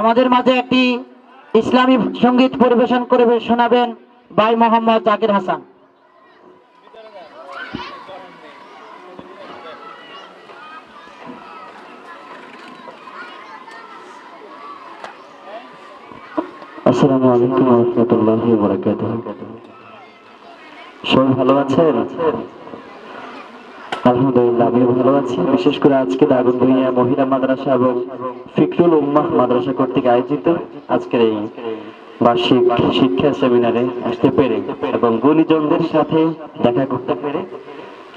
আমাদের মাঝে একটি ইসলামী সংগীত পরিবেশন করে শোনাবেন ভাই মোহাম্মদ জাকির হাসান। আসসালামু আলাইকুম রহমতুল্লাহ বরাকাত সবাই ভালো আছেন? আলহামদুলিল্লাহ, আমিও ভালো আছি। বিশেষ করে আজকে দাগুন মহিলা মাদ্রাসা এবং ফিকরুল উম্মাহ মাদ্রাসা কর্তৃক আয়োজিত আজকের এই বার্ষিক শিক্ষা সেমিনারে আসতে পেরে এবং গুণীজনদের সাথে দেখা করতে পেরে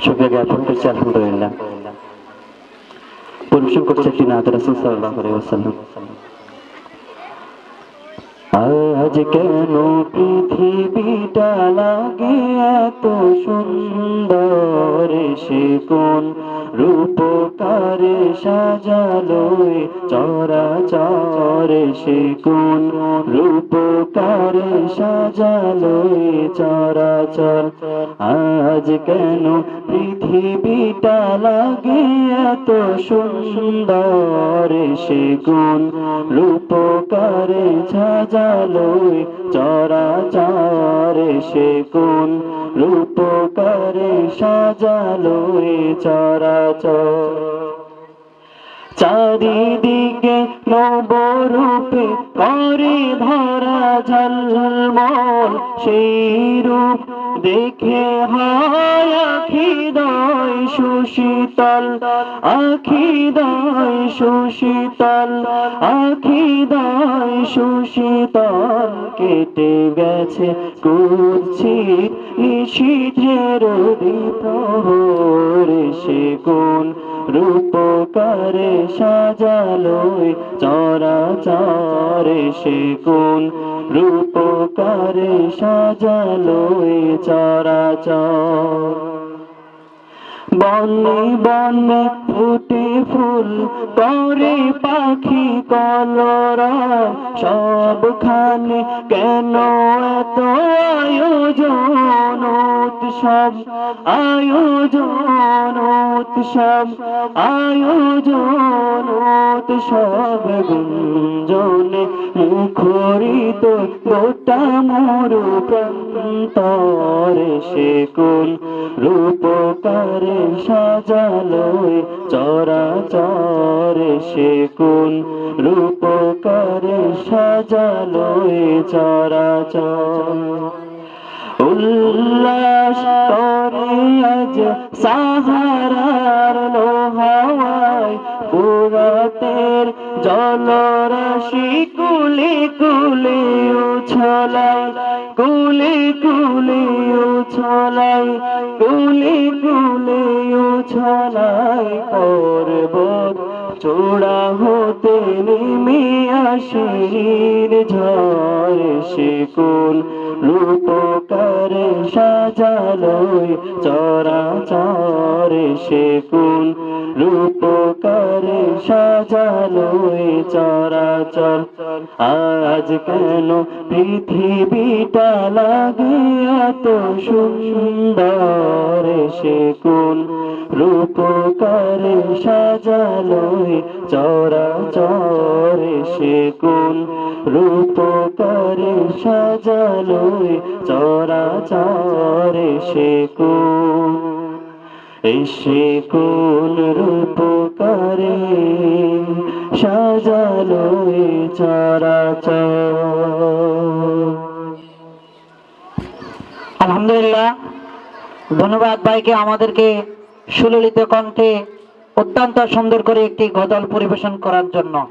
সুখে জ্ঞাপন করছি, আলহামদুলিল্লাহ। পরিবেশন করছে একটি নাত রাসুল সাল্লাহ আলাইহি ওয়াসাল্লাম। আজ কেন পৃথিবীটা লাগে এত সুন্দর সে কোন রূপকারে সাজালো চরা চরে সে কোন রূপকারে সাজালো চরা চর আজ কেন পৃথিবীটা লাগে এত সুন্দর? সে গুণ রূপকারে সাজালো চরা চরে সে কোন রূপকারে সাজালো চরা চরাচর। চারিদিকে নবরূপে করে ধরা ঝলমল, সেই রূপ দেখে হয় আখিদয় সুশীতল, আখিদয় সুশীতল আখিদয় সুশীতল কেটে গেছে কুচ্ছিত নিশীথের প্রহরে সে কোন রূপকারে চরা চরে সে কোন রূপকারে চরা চর বনে বনে ফুটে ফুল করে পাখি কলরা, সবখানে কেন এত আয়োজন, উৎসব আয়োজন উৎসব আয়োজন, উৎসব, গুঞ্জনে মুখরিত গোটা মরু প্রান্তরে সে কোন রূপকারে সাজালো চরা চরে সে কোন রূপকারে সাজালো চরা চর উল্লাস করে আজ সাহারার উছলাই কুলে ছলাই উছলাই কুলে কুলে ছলাই পর্বত চোড়া হতে নেমে আসির ঝড় সে কোন রূপকারে চরা চরে সে কোন রূপকারে সাজালো চরা চর। আজ কেন পৃথিবীটা লাগে এত সুন্দর সে কোন রূপকারে সাজালো চরা চরে সে কোন রূপকারে সাজালো চরা চরে সে এসে কোন রূপকারে সাজালো চরা চর আলহামদুলিল্লাহ, ধন্যবাদ ভাইকে আমাদেরকে সুললিত কণ্ঠে অত্যন্ত সুন্দর করে একটি গজল পরিবেশন করার জন্য।